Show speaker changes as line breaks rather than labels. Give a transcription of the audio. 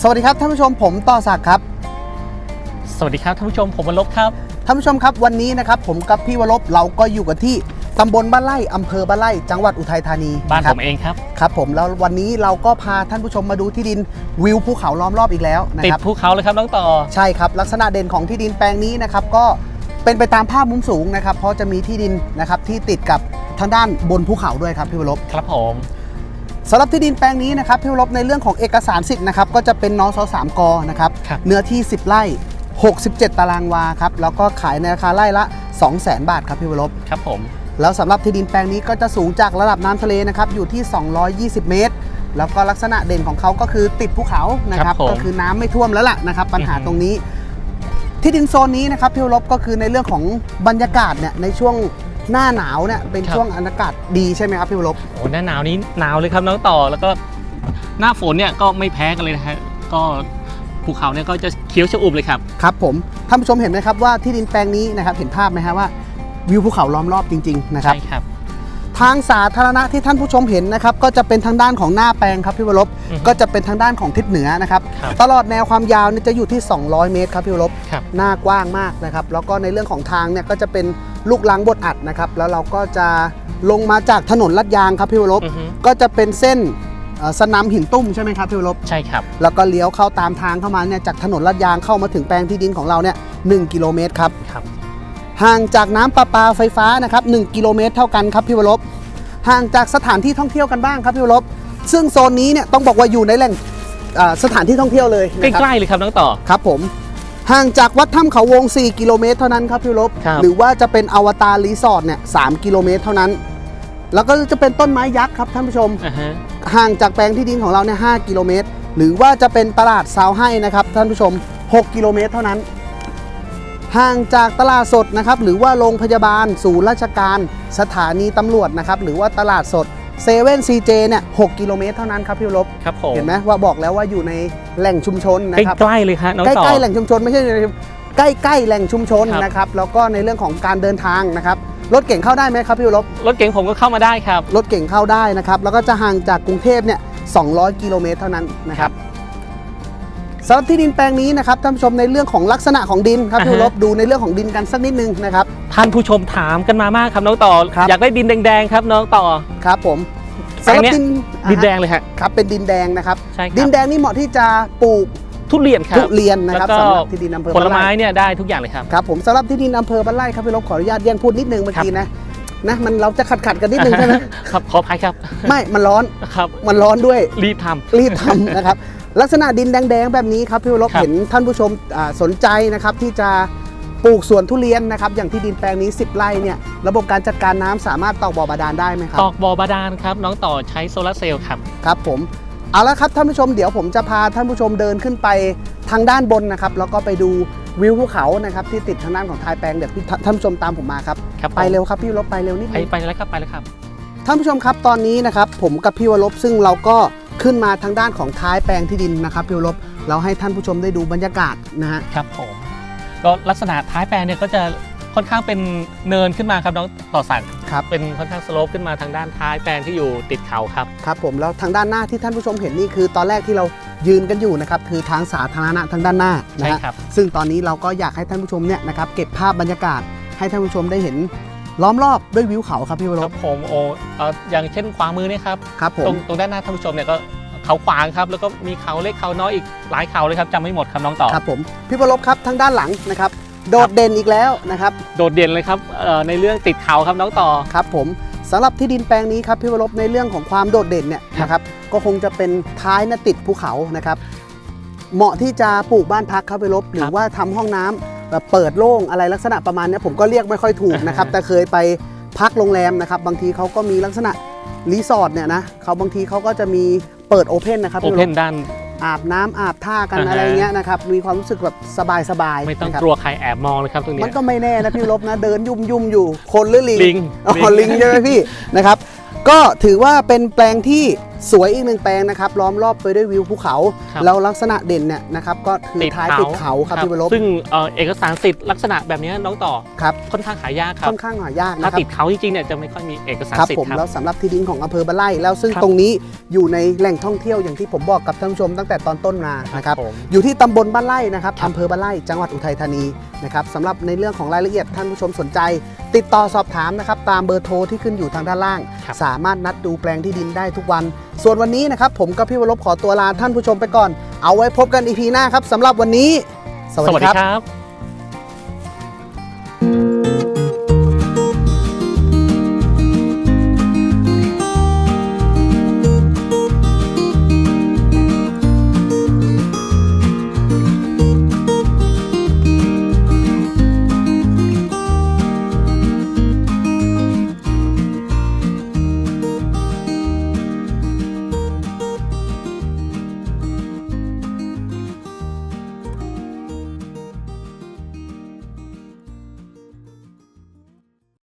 สวัสดีครับท่านผู้ชมผมต่อศักดิ์ครับ
สวัสดีครับท่านผู้ชมผมวรลบครับ
ท่านผู้ชมครับวันนี้นะครับผมกับพี่วรบเราก็อยู่กันที่ตำบลบ้านไร่อำเภอบ้านไร่ จังหวัดอุทัยธานี
บ้าน
ครั
ผมเองครับ
ครับผมแล้ววันนี้เราก็พาท่านผู้ชมมาดูที่ดินวิวภูเขาล้อมรอบอีกแล้วนะ
ติด
ครับ
ภูเขาเลยครับน้องต่อ
ใช่ครับลักษณะเด่นของที่ดินแปลงนี้นะครับก็เป็นไปตามภาพมุมสูงนะครับเพราะจะมีที่ดินนะครับที่ติดกับทางด้านบนภูเขาด้วยครับพี่วรบ
ครับผม
สำหรับที่ดินแปลงนี้นะครับพี่วรบในเรื่องของเอกสารสิทธิ์นะครับก็จะเป็นนสสามกนะครับ
ครับ
เนื้อที่ 10 ไร่ 67 ตารางวาครับแล้วก็ขายในราคาไร่ละ 200,000 บาทครับพี่วรบ
ครับผม
แล้วสำหรับที่ดินแปลงนี้ก็จะสูงจากระดับน้ำทะเลนะครับอยู่ที่ 220 เมตร แล้วก็ลักษณะเด่นของเขาก็คือติดภูเขานะครับ
ครับผม
ก็คือน้ำไม่ท่วมแล้วล่ะนะครับปัญหา
อือฮึ
ตรงนี้ ที่ดินโซนนี้นะครับพี่วรบก็คือในเรื่องของบรรยากาศเนี่ยในช่วง หน้าหนาวเนี่ยเป็นช่วงอากาศดีใช่ไหมครับพี่วรบ
โอ้หน้าหนาวนี้หนาวเลยครับน้องต่อแล้วก็หน้าฝนเนี่ยก็ไม่แพ้กันเลยนะฮะก็ภูเขาเนี่ยก็จะเขียวชอุ่มเลยครับ
ครับผมท่านผู้ชมเห็นไหมครับว่าที่ดินแปลงนี้นะครับเห็นภาพไหมฮะว่าวิวภูเขาล้อมรอบจริงๆนะครับ
ใช่ครับ
ทางสาธารณะที่ท่านผู้ชมเห็นนะครับก็จะเป็นทางด้านของหน้าแปลงครับพี่วรบ
อือฮึ
ก็จะเป็นทางด้านของทิศเหนือนะครับ
ครับ
ตลอดแนวความยาวเนี่ยจะอยู่ที่ 200 เมตรครับพี่วรบ
ครับ
หน้ากว้างมากนะครับแล้วก็ในเรื่องของทางเนี่ยก็จะเป็น ลูกลังบดอัดนะครับ แล้วเราก็จะลงมาจากถนนลาดยางครับพี่วรบ
อือฮึ
ก็จะเป็นเส้นเอ่อสนามหินตุ้มใช่ไหมครับพี่วรบ
ใช่ครับ
แล้วก็เลี้ยวเข้าตามทางเข้ามาเนี่ยจากถนนลาดยางเข้ามาถึงแปลงที่ดินของเราเนี่ยหกิโลเมตรครับ
ครับ
ห่างจากน้ำประปาไฟฟ้านะครับ1กิโลเมตรเท่ากันครับพี่วรบห่างจากสถานที่ท่องเที่ยวกันบ้างครับพี่วรบซึ่งโซนนี้เนี่ยต้องบอกว่าอยู่ในแหล่งอ่าสถานที่ท่องเที่ยวเลย
ใก
นะครับ
ล้ๆเลยครับน้องต่อ
ครับผม ห่างจากวัดถ้ำเขาวง 4 กิโลเมตรเท่านั้นครับพี่วรบ
ครับ
หรือว่าจะเป็นอวตารรีสอร์ทเนี่ย3กิโลเมตรเท่านั้น แล้วก็จะเป็นต้นไม้ยักษ์ครับท่านผู้ชม
อ่าฮะ
ห่างจากแปลงที่ดินของเราเนี่ย5กิโลเมตร หรือว่าจะเป็นตลาดซาวให้นะครับท่านผู้ชม 6 กิโลเมตรเท่านั้น ห่างจากตลาดสดนะครับหรือว่าโรงพยาบาลศูนย์ราชการ สถานีตำรวจนะครับหรือว่าตลาดสด เซเว่นซีเจเนี่ยหกิโลเมตรเท่านั้นครับพี่วรบ
ครับผม
เห็นไหมว่าบอกแล้วว่าอยู่ในแหล่งชุมชนนะครับ
ใกล้ๆเลยครับน้อง
ใก
ต่อ
ล้ๆแหล่งชุมชนไม่ใช่ในใกล้ๆแหล่งชุมชน
ครับ
นะครับแล้วก็ในเรื่องของการเดินทางนะครับรถเก่งเข้าได้ไหมครับพี่วรบ
รถเก๋งผมก็เข้ามาได้ครับ
รถเก่งเข้าได้นะครับแล้วก็จะห่างจากกรุงเทพเนี่ย200 กิโลเมตรเท่านั้นนะครับ สำหรับที่ดินแปลงนี้นะครับท่านผู้ชมในเรื่องของลักษณะของดินครับ
อ่าฮะ
พี่วรบดูในเรื่องของดินกันสักนิดนึงนะครับ
ท่านผู้ชมถามกันมามากครับน้องต่อ
ครับ
อยากได้ดินแดงๆครับน้องต่อ
ครับผม
แปล
สำห
ง
รับ
เนี้ย
ดิน
ดินแด
อ่าง
เลยฮะ
ครับเป็นดินแดงนะครับ
ใช่ค
ดิ
รั
น
บ
แดงนี่เหมาะที่จะปลูก
ทุเรียนครั
ทุ
บ
เรียนนะครับ
แล้วก็
สำหรับที่ดินอำเภอ
ผล
บ้าน
ไม้
ไร่
เนี่ยได้ทุกอย่างเลยครับ
ครับผมสำหรับที่ดินอำเภอบ้านไร่ครับพี่ลบขออนุญาตแย่งพูดนิดนึงเมื่อกี้นะนะมันเราจะขัดขัดๆกันนิดนึงใช่ไหม
ครับขออภัยครับ
ไม่มันร้อน
ครับ
มันร้อนด้วย
รีบทำ
รีบทำนะครับ ลักษณะดินแดงๆแบบนี้ครับพี่วรบ
ครับ
เห็นท่านผู้ชมอ่าสนใจนะครับที่จะปลูกสวนทุเรียนนะครับอย่างที่ดินแปลงนี้ 10 ไร่เนี่ยระบบการจัดการน้ำสามารถตอกบ่อบาดาลได้ไหมครับ
ตอกบ่อบาดาลครับน้องต่อใช้โซลาร์เซลล์ครับ
ครับผมเอาละครับท่านผู้ชมเดี๋ยวผมจะพาท่านผู้ชมเดินขึ้นไปทางด้านบนนะครับ แล้วก็ไปดูวิวภูเขานะครับที่ติดทางด้านของท้ายแปลงเดี๋ยวพี่ท่านผู้ชมตามผมมาครับ
ครับผม
ไปเร็วครับพี่วรบไปเร็วนิด
ไป
นึง
ไปแล้วครับไปแล้วครับ
ท่านผู้ชมครับตอนนี้นะครับผมกับพี่วรบซึ่งเราก็ขึ้นมาทางด้านของท้ายแปลงที่ดินนะครับพี่วรบเราให้ท่านผู้ชมได้ดูบรรยากาศนะฮะ
ครับผมก็ลักษณะท้ายแปลงเนี่ยก็จะค่อนข้างเป็นเนินขึ้นมาครับน้องต่อสั่ง
ครับ
เป็นค่อนข้างสโลปขึ้นมาทางด้านท้ายแปลงที่อยู่ติดเขาครับ
ครับผมแล้วทางด้านหน้าที่ท่านผู้ชมเห็นนี่คือตอนแรกที่เรายืนกันอยู่นะครับคือทางสาธารณะทางด้านหน้านะ
ใช่
ฮะ
ครับ
ซึ่งตอนนี้เราก็อยากให้ท่านผู้ชมเนี่ยนะครับเก็บภาพบรรยากาศให้ท่านผู้ชมได้เห็น ล้อมรอบด้วยวิวเขาครับพี่ว
ค
ร
รั
บบ
ผมโอเอ่ออย่างเช่นขวามือเนี่ยครับ
ครับผ
ตร
ม
งตรงด้านหน้าท่านผู้ชมเนี่ยก็เขาขวางครับแล้วก็มีเขาเล็กเขาน้อยอีกหลายเขาเลยครับจำไม่หมดครับน้องต่อ
ครับผมพี่วรบครับทางด้านหลังนะครับ โดดเด่นอีกแล้วนะครับ
โดดเด่นเลยครับเอ่อในเรื่องติดเขาครับน้องต่อ
ครับผมสำหรับที่ดินแปลงนี้ครับพี่วรบในเรื่องของความโดดเด่นเนี่ย
ครับ
นะครับก็คงจะเป็นท้ายนะติดภูเขานะครับ เหมาะที่จะปลูกบ้านพักครับพี่วรบหรือว่าทำห้องน้ำ แบบเปิดโล่งอะไรลักษณะประมาณเนี้ยผมก็เรียกไม่ค่อยถูกนะครับแต่เคยไปพักโรงแรมนะครับบางทีเขาก็มีลักษณะรีสอร์ทเนี่ยนะเขาบางทีเขาก็จะมีเปิดโอเพนนะครับ
โอ
พี่ว
เพ
ร
น
บ
ด้าน
อาบน้ำอาบท่ากัน
อ่าฮะ
อะไรเงี้ยนะครับมีความรู้สึกแบบสบายๆ
ไม่ต้อง
นะครับ
กลัวใครแอบมองเลยครับตรงเนี้
มัน
ย
ก็ไม่แน่นะพี่วรบนะเดินยุ่มยุ่มๆอยู่คนหรือลิง
ลิง
อ๋อลิงใช่ไหมพี่นะครับก็ถือว่าเป็นแปลงที่ สวยอีกหนึ่งแปลงนะครับล้อมรอบไปด้วยวิวภูเขา
ครับ
แล้วลักษณะเด่นเนี่ยนะครับก็คือท้ายติดเขาครับพี่วรบ
ซึ่งเอ่อเอกสารสิทธิ์ลักษณะแบบนี้น้องต่อ
ครับ
ค่อนข้างหายากครับ
ค่อนข้างหายาก
ถ้า
นะครับ
ติดเขาจริงๆเนี่ยจะไม่ค่อยมีเอกสาร
ครับ
สิท
ผ
ธิ์
ม
ครับ
แล้วสำหรับที่ดินของอำเภอบ้านไร่แล้วซึ่ง
ครับ
ตรงนี้อยู่ในแหล่งท่องเที่ยวอย่างที่ผมบอกกับท่านผู้ชมตั้งแต่ตอนต้นมานะครับ
ผม
อยู่ที่ตำบลบ้านไร่นะครับ
ครับ
อำเภอบ้านไร่จังหวัดอุทัยธานีนะครับสำหรับในเรื่องของรายละเอียดท่านผู้ชมสนใจ ติดต่อสอบถามนะครับตามเบอร์โทรที่ขึ้นอยู่ทางด้านล่าง
ครับ
สามารถนัดดูแปลงที่ดินได้ทุกวันส่วนวันนี้นะครับผมกับพี่วรบขอตัวลาท่านผู้ชมไปก่อน เอาไว้พบกันอีพีหน้าครับสำหรับวันนี้ สวัสดี
ครับ